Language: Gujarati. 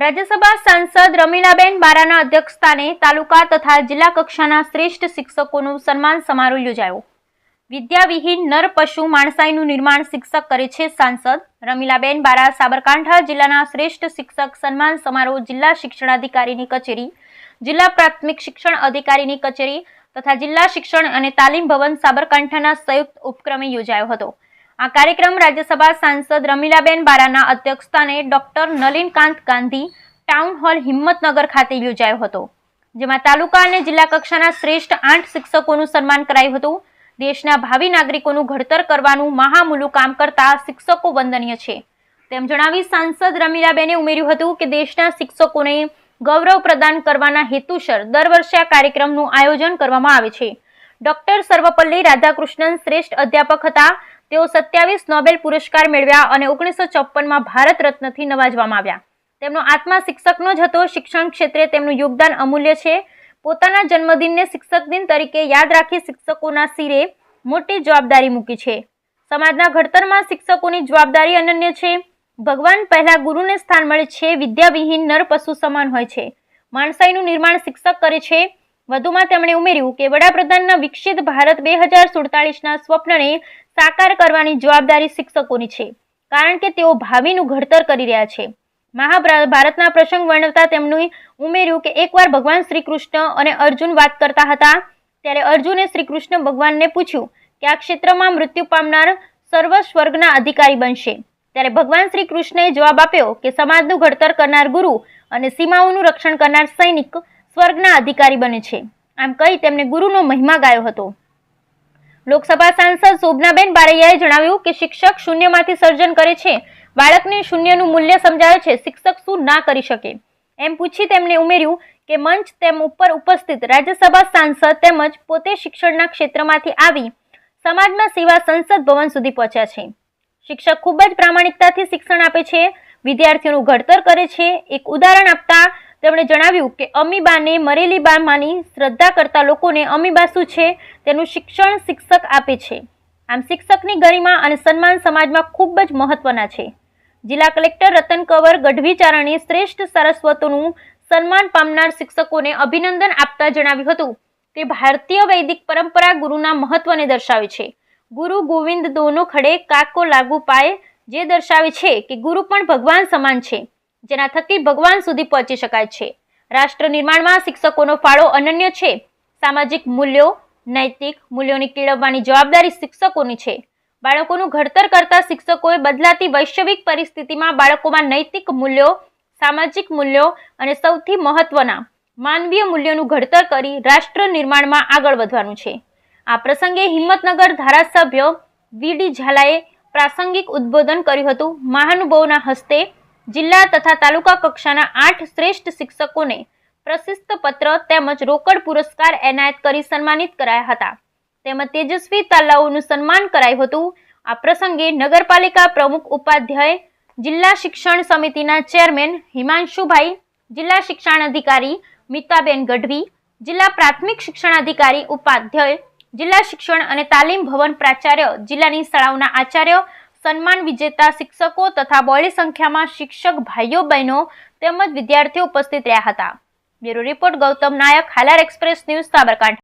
રાજ્યસભા સાંસદ રમીલાબેન બારાના અધ્યક્ષસ્થાને તાલુકા તથા જિલ્લા કક્ષાના શ્રેષ્ઠ શિક્ષકોનું સન્માન સમારોહ યોજાયો. વિદ્યાવિહીન નર પશુ માણસાઈનું નિર્માણ શિક્ષક કરે છે સાંસદ રમીલાબેન બારા સાબરકાંઠા જિલ્લાના શ્રેષ્ઠ શિક્ષક સન્માન સમારોહ જિલ્લા શિક્ષણાધિકારીની કચેરી, જિલ્લા પ્રાથમિક શિક્ષણ અધિકારીની કચેરી તથા જિલ્લા શિક્ષણ અને તાલીમ ભવન સાબરકાંઠાના સંયુક્ત ઉપક્રમે યોજાયો હતો. આ કાર્યક્રમ રાજ્યસભા સાંસદ રમીલાબેન બારાના અધ્યક્ષસ્થાને doctor Nalinkant Gandhi town hall Himmatnagar ખાતે યોજાયો હતો, જેમાં તાલુકા અને જિલ્લા કક્ષાના શ્રેષ્ઠ આઠ શિક્ષકોનું સન્માન કરાયું હતું. દેશના ભાવિ નાગરિકોનું ઘડતર કરવાનું મહામૂલું કામ કરતા શિક્ષકો વંદનીય છે. તેમ જણાવી સાંસદ રમીલાબેને ઉમેર્યું હતું કે દેશના શિક્ષકોને ગૌરવ પ્રદાન કરવાના હેતુસર દર વર્ષે આ કાર્યક્રમનું આયોજન કરવામાં આવે છે. ડોક્ટર સર્વપલ્લી રાધાકૃષ્ણન શ્રેષ્ઠ અધ્યાપક હતા. તેઓ સત્યાવીસ નોબેલ પુરસ્કાર મેળવ્યા અને ઓગણીસો ચોપનમાં ભારત રત્નથી નવાજવામાં આવ્યા. તેમનો આત્મા શિક્ષકનો જ હતો. શિક્ષણ ક્ષેત્રે તેમનું યોગદાન અમૂલ્ય છે. પોતાના જન્મદિનને શિક્ષક દિન તરીકે યાદ રાખી શિક્ષકોના શિરે મોટી જવાબદારી મૂકી છે. સમાજના ઘડતરમાં શિક્ષકોની જવાબદારી અનન્ય છે. ભગવાન પહેલા ગુરુને સ્થાન મળે છે. વિદ્યાવિહીન નર પશુ સમાન હોય છે. માણસાઈનું નિર્માણ શિક્ષક કરે છે. વધુમાં તેમણે ઉમેર્યું કે વડાપ્રધાનના વિકસિત ભારત બે હજાર સુડતાલીસના સ્વપ્નને સાકાર કરવાની જવાબદારી શિક્ષકોની છે, કારણ કે તેઓ ભાવિનું ઘડતર કરી રહ્યા છે. મહાભારતના પ્રસંગ વર્ણવતા તેમનું ઉમેર્યું કે એકવાર ભગવાન શ્રી કૃષ્ણ અને અર્જુન વાત કરતા હતા, ત્યારે અર્જુને શ્રી કૃષ્ણ ભગવાનને પૂછ્યું કે આ ક્ષેત્રમાં મૃત્યુ પામનાર સર્વ સ્વર્ગના અધિકારી બનશે. ત્યારે ભગવાન શ્રી કૃષ્ણએ જવાબ આપ્યો કે સમાજનું ઘડતર કરનાર ગુરુ અને સીમાઓનું રક્ષણ કરનાર સૈનિક સ્વર્ગના અધિકારી બને છે. આમ કહી તેમણે ગુરુનો મહિમા ગાયો હતો. લોકસભા સાંસદ શોભનાબેન બારૈયાએ જણાવ્યું કે શિક્ષક શૂન્યમાંથી સર્જન કરે છે. બાળકને શૂન્યનું મૂલ્ય સમજાવે છે. શિક્ષક શું ના કરી શકે? એમ પૂછી તેમણે ઉમેર્યું કે મંચ તેમ ઉપર ઉપસ્થિત રાજ્યસભા સાંસદ તેમજ પોતે શિક્ષણના ક્ષેત્રમાંથી આવી સમાજમાં સેવા સંસદ ભવન સુધી પહોંચ્યા છે. શિક્ષક ખૂબ જ પ્રામાણિકતાથી શિક્ષણ આપે છે. વિદ્યાર્થીઓનું ઘડતર કરે છે. એક ઉદાહરણ આપતા તેમણે જણાવ્યું કે અમીબાને મરેલી બામાની શ્રદ્ધા કરતા લોકોને અમીબા શું છે તેનું શિક્ષણ શિક્ષક આપે છે. આમ શિક્ષકની ગરિમા અને સન્માન સમાજમાં ખૂબ જ મહત્વના છે. જિલ્લા કલેક્ટર રતન કંવર ગઢવી ચારણે શ્રેષ્ઠ સરસ્વતોનું સન્માન પામનાર શિક્ષકોને અભિનંદન આપતા જણાવ્યું હતું કે ભારતીય વૈદિક પરંપરા ગુરુના મહત્વને દર્શાવે છે. ગુરુ ગોવિંદ દોનો ખડે કાકો લાગુ પાય જે દર્શાવે છે કે ગુરુ પણ ભગવાન સમાન છે. જેના થકી ભગવાન સુધી પહોંચી શકાય છે. રાષ્ટ્ર નિર્માણમાં શિક્ષકોનો ફાળો અનન્ય છે. સામાજિક મૂલ્યો, નૈતિક મૂલ્યોની કેળવવાની જવાબદારી શિક્ષકોની છે. બાળકોનું ઘડતર કરતા શિક્ષકોએ બદલાતી વૈશ્વિક પરિસ્થિતિમાં બાળકોમાં નૈતિક મૂલ્યો, સામાજિક મૂલ્યો અને સૌથી મહત્વના, માનવીય મૂલ્યોનું ઘડતર કરી રાષ્ટ્ર નિર્માણમાં આગળ વધવાનું છે. આ પ્રસંગે હિંમતનગર ધારાસભ્ય વીડી ઝાલાએ પ્રાસંગિક ઉદ્બોધન કર્યું હતું. મહાનુભાવોના હસ્તે જિલ્લા તથા તાલુકા કક્ષાના આઠ શ્રેષ્ઠ શિક્ષકોને પ્રશિસ્ત પત્ર તેમજ રોકડ પુરસ્કાર એનાયત કરી સન્માનિત કરાયા હતા. તેમજ તેજસ્વી તાલાઓનું સન્માન કરાયું હતું. આ પ્રસંગે નગરપાલિકા પ્રમુખ ઉપાધ્યાય, જિલ્લા શિક્ષણ સમિતિના ચેરમેન હિમાંશુભાઈ, જિલ્લા શિક્ષણ અધિકારી મિતાબેન ગઢવી, જિલ્લા પ્રાથમિક શિક્ષણ અધિકારી ઉપાધ્યાય, જિલ્લા શિક્ષણ અને તાલીમ ભવન પ્રાચાર્ય, જિલ્લાની શાળાઓના આચાર્ય સન્માન વિજેતા શિક્ષકો તથા બહોળી સંખ્યામાં શિક્ષક ભાઈઓ, બહેનો તેમજ વિદ્યાર્થીઓ ઉપસ્થિત રહ્યા હતા. Bureau report Gautam Nayak, Halar express news Sabarkantha.